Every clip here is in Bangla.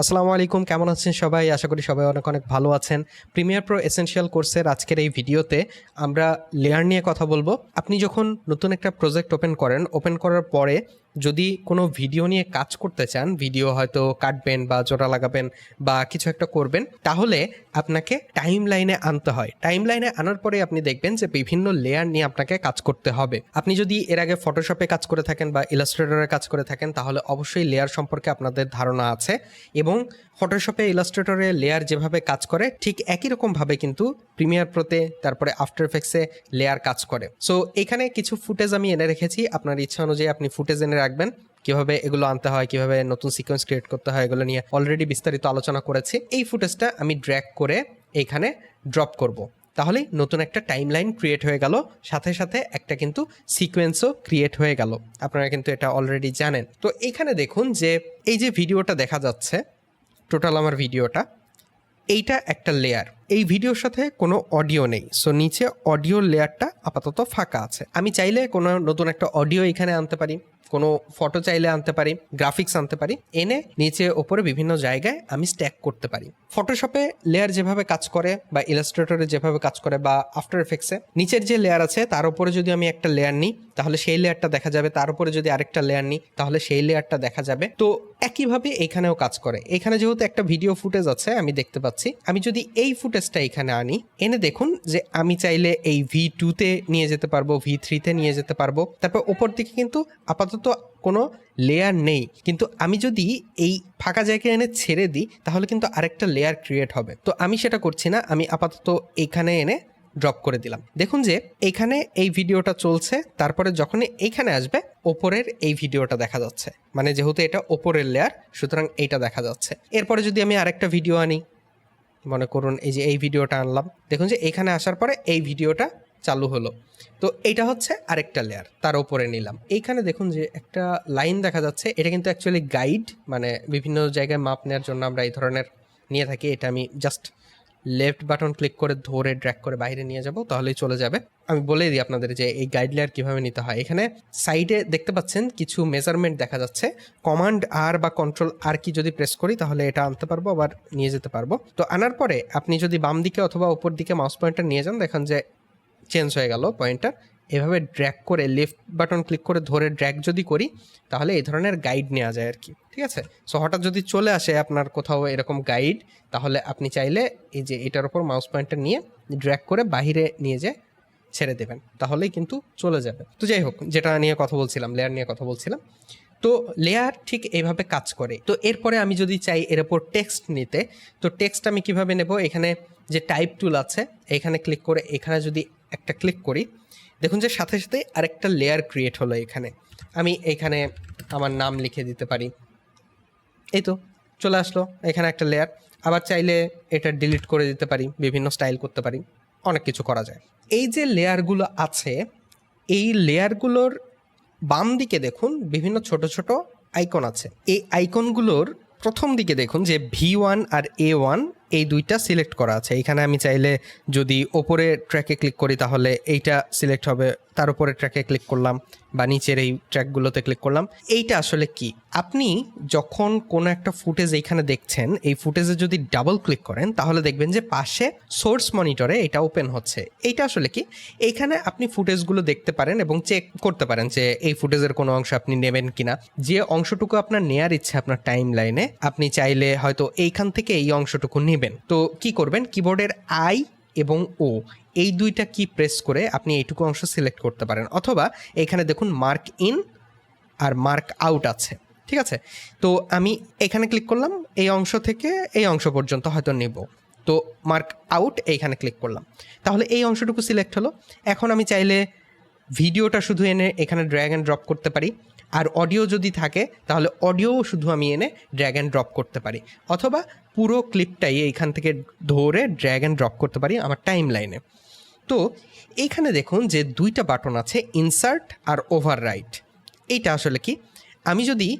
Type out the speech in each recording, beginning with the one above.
আসসালামু আলাইকুম, কেমন আছেন সবাই? আশা করি সবাই অনেক অনেক ভালো আছেন। প্রিমিয়ার প্রো এসেনশিয়াল কোর্সের আজকের এই ভিডিওতে আমরা লেয়ার নিয়ে কথা বলব। আপনি যখন নতুন একটা প্রজেক্ট ওপেন করেন ওপেন করার পরে যদি কোনো ভিডিও নিয়ে কাজ করতে চান ভিডিও হয়তো কাটবেন বা জোড়া লাগাবেন বা কিছু একটা করবেন, তাহলে আপনাকে টাইম লাইনে আনতে হয়। টাইম লাইনে আনার পরে আপনি দেখবেন যে বিভিন্ন লেয়ার নিয়ে আপনাকে কাজ করতে হবে। আপনি যদি এর আগে ফটোশপে কাজ করে থাকেন বা ইলাস্ট্রেটরে কাজ করে থাকেন, তাহলে অবশ্যই লেয়ার সম্পর্কে আপনাদের ধারণা আছে এবং ফটোশপে ইলাস্ট্রেটরে লেয়ার যেভাবে কাজ করে, ঠিক একই রকমভাবে কিন্তু প্রিমিয়ার প্রোতে তারপরে আফটার এফেক্টসে লেয়ার কাজ করে। সো এখানে কিছু ফুটেজ আমি এনে রেখেছি। আপনার ইচ্ছা অনুযায়ী আপনি ফুটেজ এনে রাখবেন। কীভাবে এগুলো আনতে হয়, কীভাবে নতুন সিকোয়েন্স ক্রিয়েট করতে হয়, এগুলো নিয়ে অলরেডি বিস্তারিত আলোচনা করেছি। এই ফুটেজটা আমি ড্র্যাক করে এখানে ড্রপ করব। তাহলেই নতুন একটা টাইম লাইন ক্রিয়েট হয়ে গেল। সাথে সাথে একটা কিন্তু সিকোয়েন্সও ক্রিয়েট হয়ে গেল। আপনারা কিন্তু এটা অলরেডি জানেন। তো এখানে দেখুন যে এই যে ভিডিওটা দেখা যাচ্ছে টোটাল আমার ভিডিওটা, এইটা একটা লেয়ার এই ভিডিওর সাথে কোনো অডিও নেই। সো নিচে অডিও লেয়ারটা আপাতত ফাঁকা আছে। আমি চাইলে কোনো নতুন একটা অডিও এখানে আনতে পারি। কোনো ফটো চাইলে আনতে পারি গ্রাফিক্স আনতে পারি। এনে নিচে ওপরে বিভিন্ন জায়গায় আমি স্ট্যাক করতে পারি। ফটোশপে লেয়ার যেভাবে কাজ করে বা ইলাস্ট্রেটরে যেভাবে কাজ করে বা আফটার এফেক্টসে নিচের যে লেয়ার আছে, তার উপরে যদি আমি একটা লেয়ার নিই তাহলে সেই লেয়ারটা দেখা যাবে। তার উপরে যদি আরেকটা লেয়ার নিই, তাহলে সেই লেয়ারটা দেখা যাবে। তো একইভাবে এখানেও কাজ করে। এখানে যেহেতু একটা ভিডিও ফুটেজ আছে, আমি দেখতে পাচ্ছি। আমি যদি এই ফুটেজটা এখানে আনি, এনে দেখুন যে আমি চাইলে এই ভি টুতে নিয়ে যেতে পারব ভি থ্রিতে নিয়ে যেতে পারব। তারপর ওপর দিকে কিন্তু আপাতত কোনো লেয়ার নেই। কিন্তু আমি যদি এই ফাঁকা জায়গায় এনে ছেড়ে দিই, তাহলে কিন্তু আরেকটা লেয়ার ক্রিয়েট হবে। তো আমি সেটা করছি না। আমি আপাতত এখানে এনে ড্রপ করে দিলাম। দেখুন যে এখানে এই ভিডিওটা চলছে, তারপরে যখন এইখানে আসবে, ওপরের এই ভিডিওটা দেখা যাচ্ছে। মানে যেহেতু এটা ওপরের লেয়ার সুতরাং এইটা দেখা যাচ্ছে। এরপরে যদি আমি আরেকটা ভিডিও আনি, মনে করুন এই যে এই ভিডিওটা আনলাম। দেখুন যে এখানে আসার পরে এই ভিডিওটা চালু হলো। তো এইটা হচ্ছে আরেকটা লেয়ার তার উপরে নিলাম। এইখানে দেখুন যে একটা লাইন দেখা যাচ্ছে, এটা কিন্তু অ্যাকচুয়ালি গাইড মানে বিভিন্ন জায়গায় মাপ নেওয়ার জন্য আমরা এই ধরনের নিয়ে থাকি, এটা আমি জাস্ট লেফট বাটন ক্লিক করে ধরে ড্র্যাক করে বাইরে নিয়ে যাব, তাহলেই চলে যাবে। আমি বলে দিই আপনাদের যে এই গাইড লেয়ার কীভাবে নিতে হয়। এখানে সাইডে দেখতে পাচ্ছেন কিছু মেজারমেন্ট দেখা যাচ্ছে। কমান্ড আর বা কন্ট্রোল আর কি যদি প্রেস করি, তাহলে এটা আনতে পারব, আবার নিয়ে যেতে পারব। তো আনার পরে আপনি যদি বাম দিকে অথবা উপর দিকে মাউস পয়েন্টার নিয়ে যান, দেখেন যে চেঞ্জ হয়ে গেল পয়েন্টার এভাবে ড্র্যাগ করে লেফট বাটন ক্লিক করে ধরে ড্র্যাগ যদি করি, তাহলে এই ধরনের গাইড নেওয়া যায় আর কি ঠিক আছে? সো হঠাৎ যদি চলে আসে আপনার কোথাও এরকম গাইড তাহলে আপনি চাইলে এই যে এটার উপর মাউস পয়েন্টটা নিয়ে ড্র্যাগ করে বাহিরে নিয়ে যে ছেড়ে দেবেন, তাহলেই কিন্তু চলে যাবে। তো যাই হোক, যেটা নিয়ে কথা বলছিলাম লেয়ার নিয়ে কথা বলছিলাম। তো লেয়ার ঠিক এইভাবে কাজ করে। তো এরপরে আমি যদি চাই এর ওপর টেক্সট নিতে, তো টেক্সট আমি কীভাবে নেব? এখানে যে টাইপ টুল আছে, এখানে ক্লিক করে, এখানে যদি একটা ক্লিক করি দেখুন যে সাথে সাথে আরেকটা লেয়ার ক্রিয়েট হলো এখানে। আমি এখানে আমার নাম লিখে দিতে পারি। এই তো, চলে আসলো এখানে একটা লেয়ার আবার চাইলে এটা ডিলিট করে দিতে পারি, বিভিন্ন স্টাইল করতে পারি। অনেক কিছু করা যায়। এই যে লেয়ারগুলো আছে, এই লেয়ারগুলোর বাম দিকে দেখুন বিভিন্ন ছোট ছোট আইকন আছে। এই আইকনগুলোর প্রথম দিকে দেখুন যে ভি ওয়ান আর এ ওয়ান এই দুইটা সিলেক্ট করা আছে। এখানে আমি চাইলে যদি ওপরে ট্র্যাকে ক্লিক করি তাহলে এইটা সিলেক্ট হবে। তার উপরে ট্র্যাকে ক্লিক করলাম বা নিচের এই ট্র্যাকগুলোতে ক্লিক করলাম। এইটা আসলে কি? আপনি যখন কোনো একটা ফুটেজ এইখানে দেখছেন, এই ফুটেজে যদি ডাবল ক্লিক করেন, তাহলে দেখবেন যে পাশে সোর্স মনিটরে এটা ওপেন হচ্ছে। এইটা আসলে কি? এইখানে আপনি ফুটেজগুলো দেখতে পারেন এবং চেক করতে পারেন যে এই ফুটেজের কোনো অংশ আপনি নেবেন কিনা। যে অংশটুকু আপনার নেয়ার ইচ্ছে আপনার টাইম লাইনে আপনি চাইলে হয়তো এইখান থেকে এই অংশটুকু নেবেন। তো কি করবেন? কিবোর্ডের আই এবং ও, এই দুইটা কি প্রেস করে আপনি এইটুকু অংশ সিলেক্ট করতে পারেন। অথবা এখানে দেখুন মার্ক ইন আর মার্ক আউট আছে, ঠিক আছে? তো আমি এখানে ক্লিক করলাম, এই অংশ থেকে এই অংশ পর্যন্ত হয়তো নেব। তো মার্ক আউট এইখানে ক্লিক করলাম। তাহলে এই অংশটুকু সিলেক্ট হলো। এখন আমি চাইলে ভিডিওটা শুধু এনে এখানে ড্র্যাগ অ্যান্ড ড্রপ করতে পারি। আর অডিও যদি থাকে, তাহলে অডিও শুধু আমি এনে ড্র্যাগ অ্যান্ড ড্রপ করতে পারি। অথবা পুরো ক্লিপটাই এইখান থেকে ধরে ড্র্যাগ অ্যান্ড ড্রপ করতে পারি আমার টাইম লাইনে তো এইখানে দেখুন যে দুইটা বাটন আছে ইনসার্ট আর ওভার রাইট এইটা আসলে কি? আমি যদি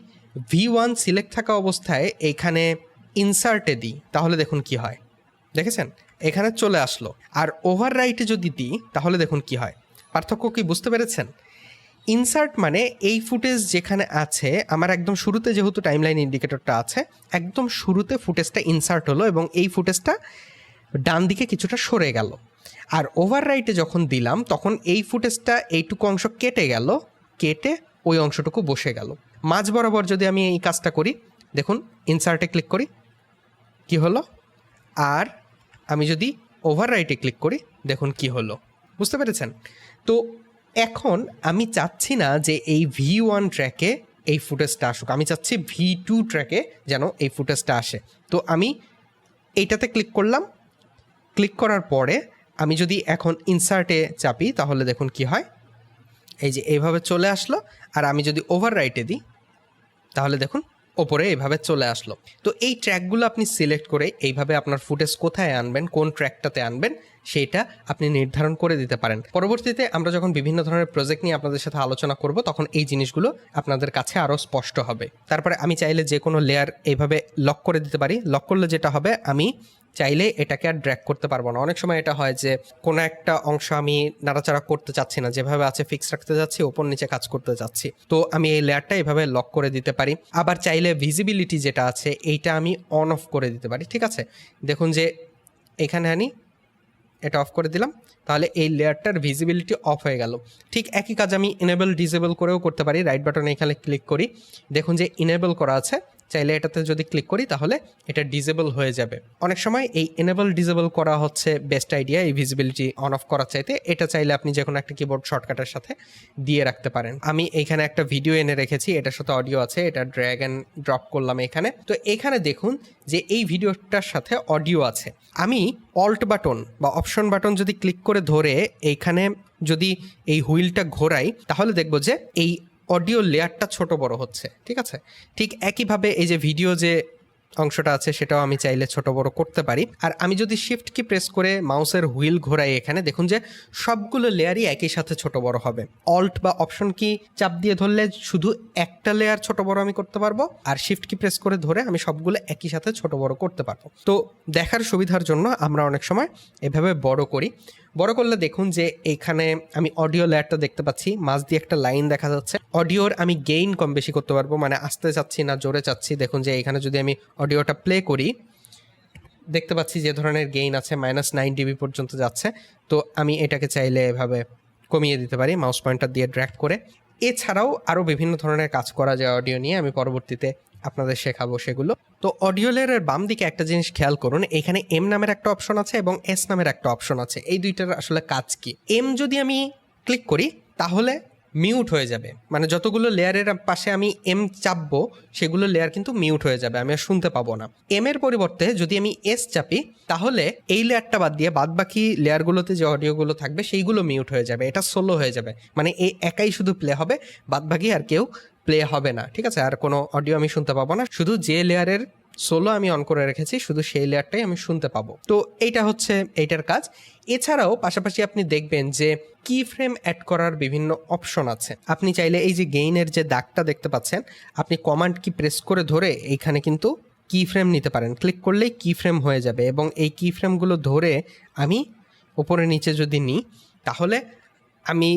ভি ওয়ান সিলেক্ট থাকা অবস্থায় এইখানে ইনসার্টে দিই, তাহলে দেখুন কি হয়। দেখেছেন? এখানে চলে আসলো। আর ওভার রাইটে যদি দিই, তাহলে দেখুন কি হয়। পার্থক্য কি, বুঝতে পেরেছেন? ইনসার্ট মানে এই ফুটেজ যেখানে আছে, আমার একদম শুরুতে যেহেতু টাইমলাইন ইন্ডিকেটরটা আছে, একদম শুরুতে ফুটেজটা ইনসার্ট হলো এবং এই ফুটেজটা ডান দিকে কিছুটা সরে গেল। আর ওভার রাইটে যখন দিলাম, তখন এই ফুটেজটা এইটুকু অংশ কেটে গেল, কেটে ওই অংশটুকু বসে গেল। মাঝ বরাবর যদি আমি এই কাজটা করি, দেখুন ইনসার্টে ক্লিক করি, কি হলো? আর আমি যদি ওভার রাইটে ক্লিক করি, দেখুন কি হলো। বুঝতে পেরেছেন? তো এখন আমি চাচ্ছি না যে এই ভি ওয়ান ট্র্যাকে এই ফুটেজটা আসুক। আমি চাচ্ছি ভি টু ট্র্যাকে যেন এই ফুটেজটা আসে। তো আমি এইটাতে ক্লিক করলাম। ক্লিক করার পরে আমি যদি এখন ইনসার্টে চাপি, তাহলে দেখুন কি হয়। এই যে এইভাবে চলে আসলো। আর আমি যদি ওভার রাইটে দিই, তাহলে দেখুন ওপরে এইভাবে চলে আসলো। তো এই ট্র্যাকগুলো আপনি সিলেক্ট করে এইভাবে আপনার ফুটেজ কোথায় আনবেন, কোন ট্র্যাকটাতে আনবেন সেটা আপনি নির্ধারণ করে দিতে পারেন। পরবর্তীতে আমরা যখন বিভিন্ন ধরনের প্রজেক্ট নিয়ে আপনাদের সাথে আলোচনা করব, তখন এই জিনিসগুলো আপনাদের কাছে আরও স্পষ্ট হবে। তারপরে আমি চাইলে যে কোনো লেয়ার এইভাবে লক করে দিতে পারি। লক করলে যেটা হবে, আমি চাইলে এটাকে আর ড্র্যাক করতে পারব না। অনেক সময় এটা হয় যে, কোনো একটা অংশ আমি নাড়াচাড়া করতে চাচ্ছি না। যেভাবে আছে ফিক্স রাখতে যাচ্ছি, ওপর নিচে কাজ করতে যাচ্ছি। তো আমি এই লেয়ারটা এভাবে লক করে দিতে পারি। আবার চাইলে ভিজিবিলিটি যেটা আছে, এইটা আমি অন অফ করে দিতে পারি। ঠিক আছে? দেখুন যে, এখানে আনি এটা অফ করে দিলাম। তাহলে এই লেয়ারটার ভিজিবিলিটি অফ হয়ে গেল। ঠিক একই কাজ আমি ইনেবল ডিসেবল করেও করতে পারি। রাইট বাটনে এখানে ক্লিক করি। দেখুন যে ইনেবল করা আছে। চাইলে এটাতে যদি ক্লিক করি তাহলে এটা ডিজেবল হয়ে যাবে। অনেক সময় এই এনেবল ডিজেবল করা হচ্ছে বেস্ট আইডিয়া এই ভিজিবিলিটি অন অফ করার চাইতে। এটা চাইলে আপনি যে কোনো একটা কিবোর্ড শর্টকাটের সাথে দিয়ে রাখতে পারেন। আমি এখানে একটা ভিডিও এনে রেখেছি, এটার সাথে অডিও আছে, এটা ড্র্যাগ অ্যান্ড ড্রপ করলাম এখানে। তো এখানে দেখুন যে এই ভিডিওটার সাথে অডিও আছে। আমি অল্ট বাটন বা অপশন বাটন যদি ক্লিক করে ধরে এইখানে যদি এই হুইলটা ঘোরাই, তাহলে দেখব যে এই অডিও লেয়ারটা ছোট বড় হচ্ছে, ঠিক আছে? ঠিক একইভাবে এই যে ভিডিও যে অংশটা আছে সেটাও আমি চাইলে ছোট বড় করতে পারি। আর আমি যদি শিফট কি প্রেস করে মাউসের হুইল ঘোরাই এখানে, দেখুন যে সবগুলো লেয়ারই একই সাথে ছোট বড় হবে। অল্ট বা অপশন কি চাপ দিয়ে ধরলে শুধু একটা লেয়ার ছোট বড় আমি করতে পারব, আর শিফট কি প্রেস করে ধরে আমি সবগুলো একই সাথে ছোট বড় করতে পারব। তো দেখার সুবিধার জন্য আমরা অনেক সময় এভাবে বড় করি। বড় করলে দেখুন যে এখানে আমি অডিও লেয়ারটা দেখতে পাচ্ছি। মাঝ দিয়ে একটা লাইন দেখা যাচ্ছে। অডিওর আমি গেইন কম বেশি করতে পারব মানে আসতে চাচ্ছি না, জোরে চাচ্ছি। দেখুন যে এখানে যদি আমি অডিওটা প্লে করি, দেখতে পাচ্ছি যে ধরনের গেইন আছে মাইনাস নাইন ডিবি পর্যন্ত যাচ্ছে। তো আমি এটাকে চাইলে এভাবে কমিয়ে দিতে পারি মাউস পয়েন্টার দিয়ে ড্র্যাক করে। এছাড়াও আরও বিভিন্ন ধরনের কাজ করা যায় অডিও নিয়ে, আমি পরবর্তীতে আপনাদের শেখাবো সেগুলো। তো অডিও লেয়ারের বাম দিকে একটা জিনিস খেয়াল করুন, এখানে এম নামের একটা অপশন আছে এবং এস নামের একটা অপশন আছে। এই দুইটার আসলে কাজ কি? এম যদি আমি ক্লিক করি, তাহলে মিউট হয়ে যাবে। মানে যতগুলো লেয়ারের পাশে আমি এম চাপবো, সেগুলো লেয়ার কিন্তু মিউট হয়ে যাবে, আমি আর শুনতে পাবো না। এম এর পরিবর্তে যদি আমি এস চাপি, তাহলে এই লেয়ারটা বাদ দিয়ে বাদ বাকি লেয়ারগুলোতে যে অডিওগুলো থাকবে, সেইগুলো মিউট হয়ে যাবে, এটা সোলো হয়ে যাবে। মানে এই একাই শুধু প্লে হবে বাদ বাকি আর কেউ প্লে হবে না, ঠিক আছে? আর কোনো অডিও আমি শুনতে পাবো না। শুধু যে লেয়ারের সোলো আমি অন করে রেখেছি, শুধু সেই লেয়ারটাই আমি শুনতে পাবো। তো এইটা হচ্ছে এইটার কাজ। এছাড়াও পাশাপাশি আপনি দেখবেন যে কি ফ্রেম অ্যাড করার বিভিন্ন অপশন আছে। আপনি চাইলে এই যে গেইনের যে দাগটা দেখতে পাচ্ছেন, আপনি কমান্ড কি প্রেস করে ধরে এইখানে কিন্তু কি ফ্রেম নিতে পারেন। ক্লিক করলেই কি ফ্রেম হয়ে যাবে এবং এই কি ফ্রেমগুলো ধরে আমি উপরে নিচে যদি নিই, তাহলে আমি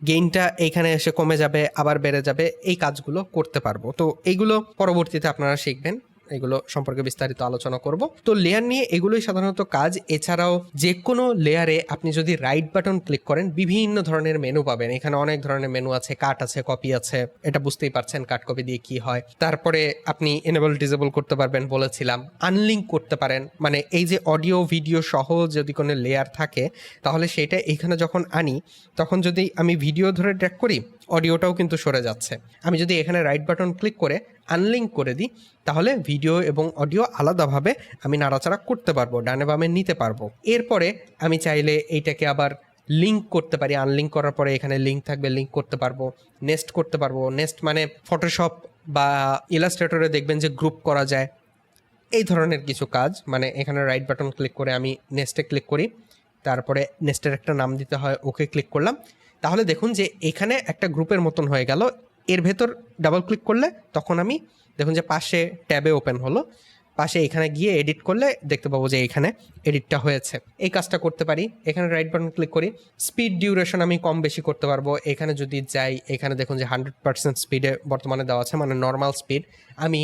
গেইনটা এইখানে এসে কমে যাবে, আবার বেড়ে যাবে, এই কাজগুলো করতে পারব। তো এইগুলো পরবর্তীতে আপনারা শিখবেন। এগুলো সম্পর্কে বিস্তারিত আলোচনা করব। তো লেয়ার নিয়ে এগুলোই সাধারণত কাজ। এছাড়াও যে কোনো লেয়ারে আপনি যদি রাইট বাটন ক্লিক করেন, বিভিন্ন ধরনের মেনু পাবেন। এখানে অনেক ধরনের মেনু আছে কাট আছে কপি আছে। এটা বুঝতেই পারছেন কাট কপি দিয়ে কি হয়। তারপরে আপনি এনেবল ডিসেবল করতে পারবেন বলেছিলাম। আনলিঙ্ক করতে পারেন। মানে এই যে অডিও ভিডিও সহ যদি কোনো লেয়ার থাকে, তাহলে সেটা এখানে যখন আনি, তখন যদি আমি ভিডিও ধরে ট্র্যাক করি অডিওটাও কিন্তু সরে যাচ্ছে। আমি যদি এখানে রাইট বাটন ক্লিক করে আনলিঙ্ক করে দিই, তাহলে ভিডিও এবং অডিও আলাদাভাবে আমি নাড়াচাড়া করতে পারব, ডানে বামে নিতে পারব। এরপরে আমি চাইলে এইটাকে আবার লিঙ্ক করতে পারি। আনলিঙ্ক করার পরে এখানে লিঙ্ক থাকবে লিঙ্ক করতে পারব নেক্সট করতে পারব। নেক্সট মানে ফটোশপ বা ইলাস্ট্রেটরে দেখবেন যে গ্রুপ করা যায়। এই ধরনের কিছু কাজ মানে এখানে রাইট বাটন ক্লিক করে আমি নেক্সটে ক্লিক করি। তারপরে নেক্সটের একটা নাম দিতে হয়, ওকে ক্লিক করলাম। তাহলে দেখুন যে এখানে একটা গ্রুপের মতন হয়ে গেল। এর ভেতর ডাবল ক্লিক করলে তখন আমি দেখুন যে পাশে ট্যাবে ওপেন হলো। পাশে এখানে গিয়ে এডিট করলে দেখতে পাবো যে এখানে এডিটটা হয়েছে। এই কাজটা করতে পারি। এখানে রাইট বাটন ক্লিক করি। স্পিড ডিউরেশন আমি কম বেশি করতে পারব। এখানে যদি যাই, এখানে দেখুন যে হান্ড্রেড পার্সেন্ট স্পিডে বর্তমানে দেওয়া আছে মানে নর্মাল স্পিড আমি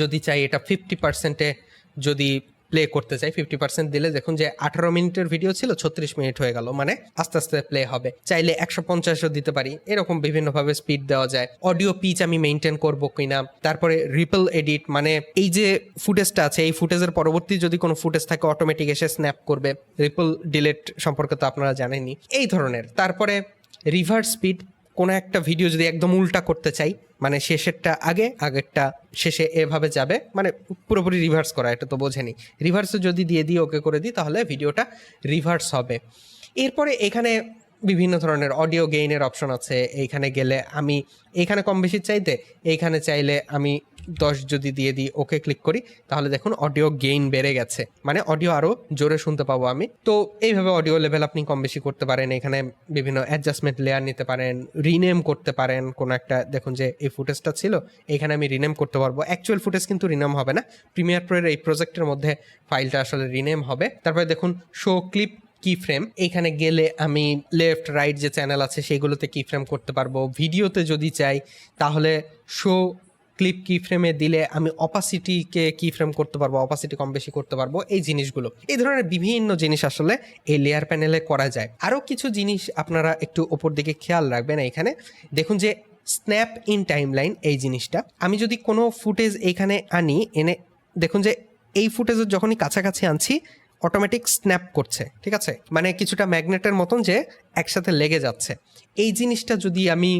যদি চাই এটা ফিফটি পার্সেন্টে যদি প্লে করতে চাই ফিফটি পার্সেন্ট দিলে দেখুন যে আঠারো মিনিটের ভিডিও ছিল, ছত্রিশ মিনিট হয়ে গেল। মানে আস্তে আস্তে প্লে হবে। চাইলে একশো পঞ্চাশও দিতে পারি। এরকম বিভিন্নভাবে স্পিড দেওয়া যায়। অডিও পিচ আমি মেনটেন করব কিনা, তারপরে রিপল এডিট মানে এই যে ফুটেজটা আছে, এই ফুটেজের পরবর্তী যদি কোনো ফুটেজ থাকে অটোমেটিক এসে স্ন্যাপ করবে। রিপল ডিলেট সম্পর্কে তো আপনারা জানেনই। এই ধরনের। তারপরে রিভার্স স্পিড কোনো একটা ভিডিও যদি একদম উল্টা করতে চাই মানে শেষেরটা আগে, আগেরটা শেষে এভাবে যাবে মানে পুরোপুরি রিভার্স করা, এটা তো বোঝেনি। রিভার্সও যদি দিয়ে দিই, ওকে করে দিই, তাহলে ভিডিওটা রিভার্স হবে। এরপরে এখানে বিভিন্ন ধরনের অডিও গেইনের অপশন আছে। এইখানে গেলে আমি, এইখানে কম বেশি চাইতে, এইখানে চাইলে আমি দশ যদি দিয়ে দিই ওকে ক্লিক করি, তাহলে দেখুন অডিও গেইন বেড়ে গেছে। মানে অডিও আরও জোরে শুনতে পাবো আমি। তো এইভাবে অডিও লেভেল আপনি কম বেশি করতে পারেন, এখানে বিভিন্ন অ্যাডজাস্টমেন্ট লেয়ার নিতে পারেন রিনেম করতে পারেন। কোনো একটা দেখুন যে এই ফুটেজটা ছিল, এখানে আমি রিনেম করতে পারব। অ্যাকচুয়াল ফুটেজ কিন্তু রিনেম হবে না। প্রিমিয়ার প্রোয়ের এই প্রজেক্টের মধ্যে ফাইলটা আসলে রিনেম হবে। তারপরে দেখুন শো ক্লিপ কি ফ্রেম এখানে গেলে আমি লেফট রাইট যে চ্যানেল আছে, সেগুলোতে কি ফ্রেম করতে পারব। ভিডিওতে যদি চাই, তাহলে শো ক্লিপ কি ফ্রেমে দিলে আমি অপাসিটিকে কি ফ্রেম করতে পারব অপাসিটি কম বেশি করতে পারব, এই জিনিসগুলো। এই ধরনের বিভিন্ন জিনিস আসলে এই লেয়ার প্যানেলে করা যায়। আরও কিছু জিনিস আপনারা একটু ওপর দিকে খেয়াল রাখবেন এখানে দেখুন যে স্ন্যাপ ইন টাইমলাইন এই জিনিসটা। আমি যদি কোনো ফুটেজ এখানে আনি, এনে দেখুন যে এই ফুটেজের যখনই কাছাকাছি আনছি অটোমেটিক স্ন্যাপ করছে, ঠিক আছে? মানে কিছুটা ম্যাগনেটের মতন যে একসাথে লেগে যাচ্ছে। এই জিনিসটা যদি আমি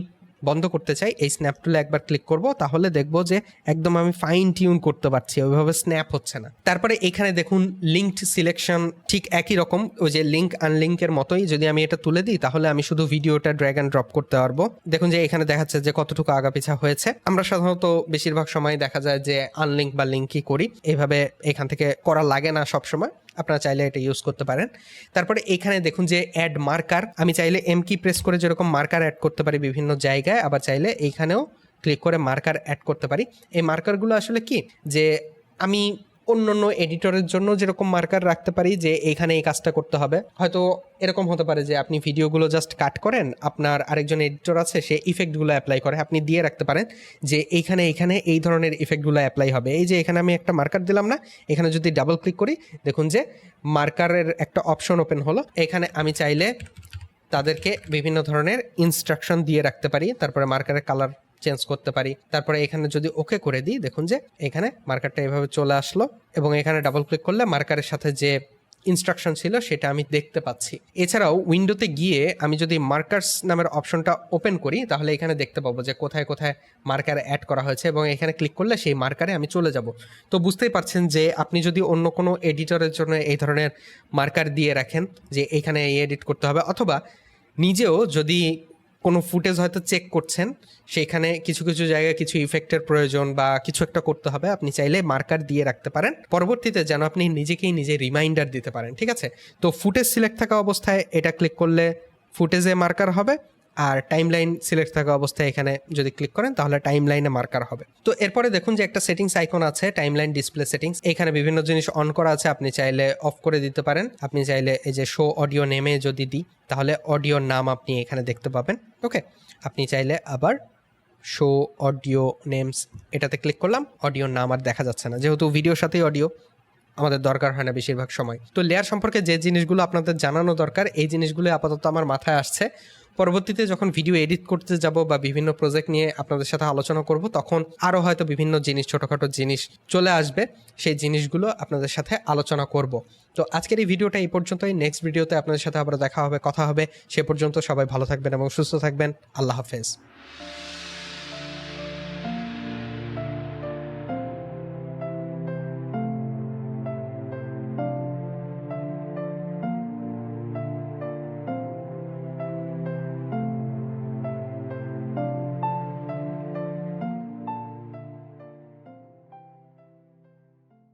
বন্ধ করতে চাই, এই স্ন্যাপ টুলে একবার ক্লিক করব, তাহলে দেখব যে একদম আমি ফাইন টিউন করতে পারছি, ওইভাবে স্ন্যাপ হচ্ছে না। তারপরে এখানে দেখুন লিঙ্কড সিলেকশন ঠিক একই রকম, ওই যে লিঙ্ক আনলিঙ্কের মতোই, যদি আমি এটা তুলে দিই, তাহলে আমি শুধু ভিডিওটা ড্র্যাগ অ্যান্ড ড্রপ করতে পারব। দেখুন যে এখানে দেখাচ্ছে যে কতটুকু আগাপিছা হয়েছে। আমরা সাধারণত বেশিরভাগ সময় দেখা যায় যে আনলিঙ্ক বা লিঙ্কই করি এইভাবে এখান থেকে করা লাগে না সবসময়। আপনারা চাইলে এটা ইউজ করতে পারেন। তারপরে এখানে দেখুন যে অ্যাড মার্কার আমি চাইলে এম কি প্রেস করে যেরকম মার্কার অ্যাড করতে পারি বিভিন্ন জায়গায়, আবার চাইলে এইখানেও ক্লিক করে মার্কার অ্যাড করতে পারি। এই মার্কারগুলো আসলে কি? যে আমি অন্য অন্য এডিটরের জন্য যেরকম মার্কার রাখতে পারি যে এইখানে এই কাজটা করতে হবে। হয়তো এরকম হতে পারে যে আপনি ভিডিওগুলো জাস্ট কাট করেন, আপনার আরেকজন এডিটর আছে, সে ইফেক্টগুলো অ্যাপ্লাই করে, আপনি দিয়ে রাখতে পারেন যে এইখানে এইখানে এই ধরনের ইফেক্টগুলো অ্যাপ্লাই হবে। এই যে এখানে আমি একটা মার্কার দিলাম না, এখানে যদি ডাবল ক্লিক করি, দেখুন যে মার্কারের একটা অপশন ওপেন হলো। এখানে আমি চাইলে তাদেরকে বিভিন্ন ধরনের ইনস্ট্রাকশন দিয়ে রাখতে পারি, তারপরে মার্কারের কালার চেঞ্জ করতে পারি। তারপরে এখানে যদি ওকে করে দিই, দেখুন যে এখানে মার্কারটা এভাবে চলে আসলো এবং এখানে ডাবল ক্লিক করলে মার্কারের সাথে যে ইনস্ট্রাকশন ছিল সেটা আমি দেখতে পাচ্ছি। এছাড়াও উইন্ডোতে গিয়ে আমি যদি মার্কার্স নামের অপশনটা ওপেন করি, তাহলে এখানে দেখতে পাবো যে কোথায় কোথায় মার্কার অ্যাড করা হয়েছে এবং এখানে ক্লিক করলে সেই মার্কারে আমি চলে যাব। তো বুঝতেই পারছেন যে আপনি যদি অন্য কোনো এডিটরের জন্য এই ধরনের মার্কার দিয়ে রাখেন, যে এখানে এডিট করতে হবে, অথবা নিজেও যদি কোনো ফুটেজ হয়তো চেক করছেন, সেখানে কিছু কিছু জায়গায় কিছু ইফেক্টের প্রয়োজন বা কিছু একটা করতে হবে, আপনি চাইলে মার্কার দিয়ে রাখতে পারেন। পরবর্তীতে যেন আপনি নিজেকেই নিজে রিমাইন্ডার দিতে পারেন, ঠিক আছে? তো ফুটেজ সিলেক্ট থাকা অবস্থায় এটা ক্লিক করলে ফুটেজে মার্কার হবে, আর টাইম লাইন সিলেক্ট থাকা অবস্থায় এখানে যদি ক্লিক করেন, তাহলে টাইম লাইনে মার্কার হবে। তো এরপরে দেখুন যে একটা সেটিংস আইকন আছে টাইম লাইন ডিসপ্লে সেটিংস এখানে বিভিন্ন জিনিস অন করা আছে, আপনি চাইলে অফ করে দিতে পারেন। আপনি চাইলে এই যে শো অডিও নেমে যদি দিই, তাহলে অডিওর নাম আপনি এখানে দেখতে পাবেন। ওকে আপনি চাইলে আবার শো অডিও নেমস এটাতে ক্লিক করলাম। অডিওর নাম আর দেখা যাচ্ছে না। যেহেতু ভিডিওর সাথেই অডিও আমাদের দরকার হয় না বেশিরভাগ সময়। তো লেয়ার সম্পর্কে যে জিনিসগুলো আপনাদের জানানো দরকার, এই জিনিসগুলো আপাতত আমার মাথায় আসছে। পরবর্তীতে যখন ভিডিও এডিট করতে যাব বা বিভিন্ন প্রজেক্ট নিয়ে আপনাদের সাথে আলোচনা করব, তখন আরও হয়তো বিভিন্ন জিনিস, ছোটোখাটো জিনিস চলে আসবে। সেই জিনিসগুলো আপনাদের সাথে আলোচনা করব। তো আজকের এই ভিডিওটা এই পর্যন্তই। নেক্সট ভিডিওতে আপনাদের সাথে আবার দেখা হবে, কথা হবে। সে পর্যন্ত সবাই ভালো থাকবেন এবং সুস্থ থাকবেন। আল্লাহ হাফেজ।